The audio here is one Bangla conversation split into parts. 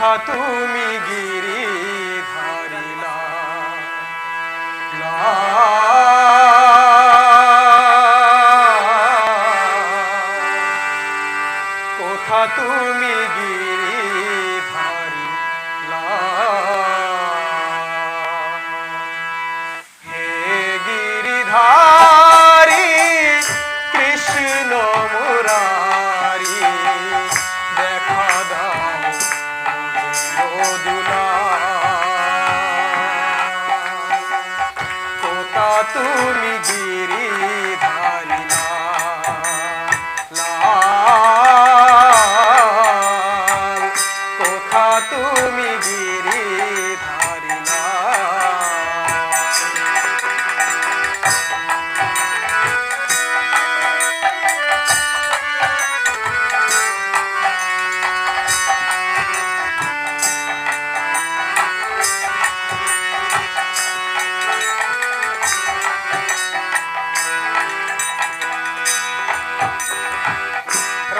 কোথা তুমি গিরি ধারিলা কোথা কোথা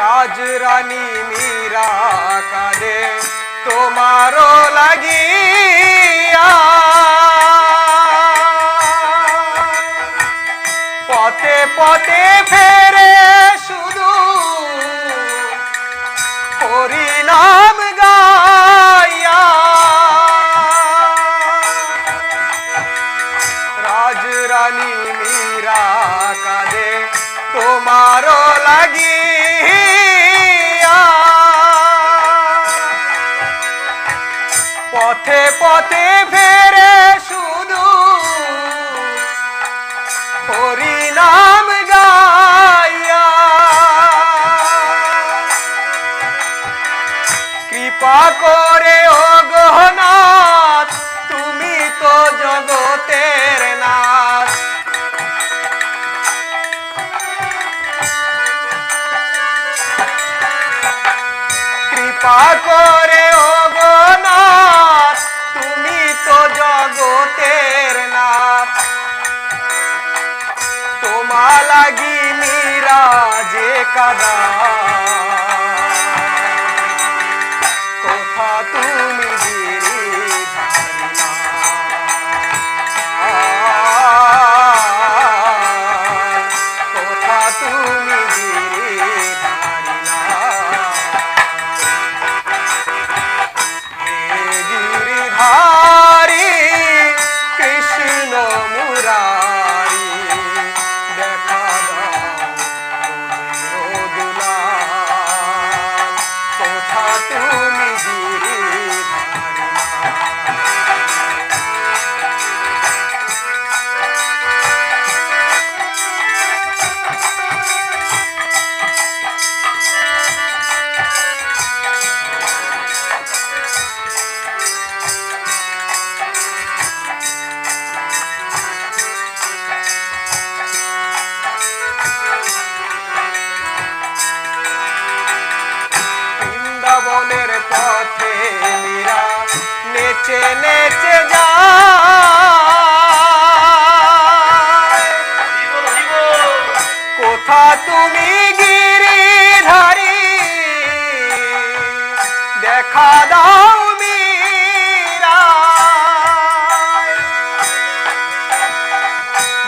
রাজ রানী মীরা কাঁদে, তোমারও লাগিয়া। পথে পথে ফেরে শুধু হরি নাম গাইয়া। রাজ রানী মীরা কাঁদে, তোমারও লাগিয়া। পথে পথে ফেরে শুধু হরি নাম গাইয়া। কৃপা করে ও তুমি তো জগতের নাথ। কৃপা করে পথে মীরা নেচে নেচে যায়। কোথা তুমি গিরিধারী দেখা দাও মীরা।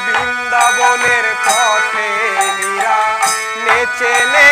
বৃন্দাবনের পথে মীরা নেচে নেচে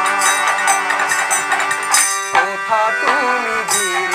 কথা তুমি দিলে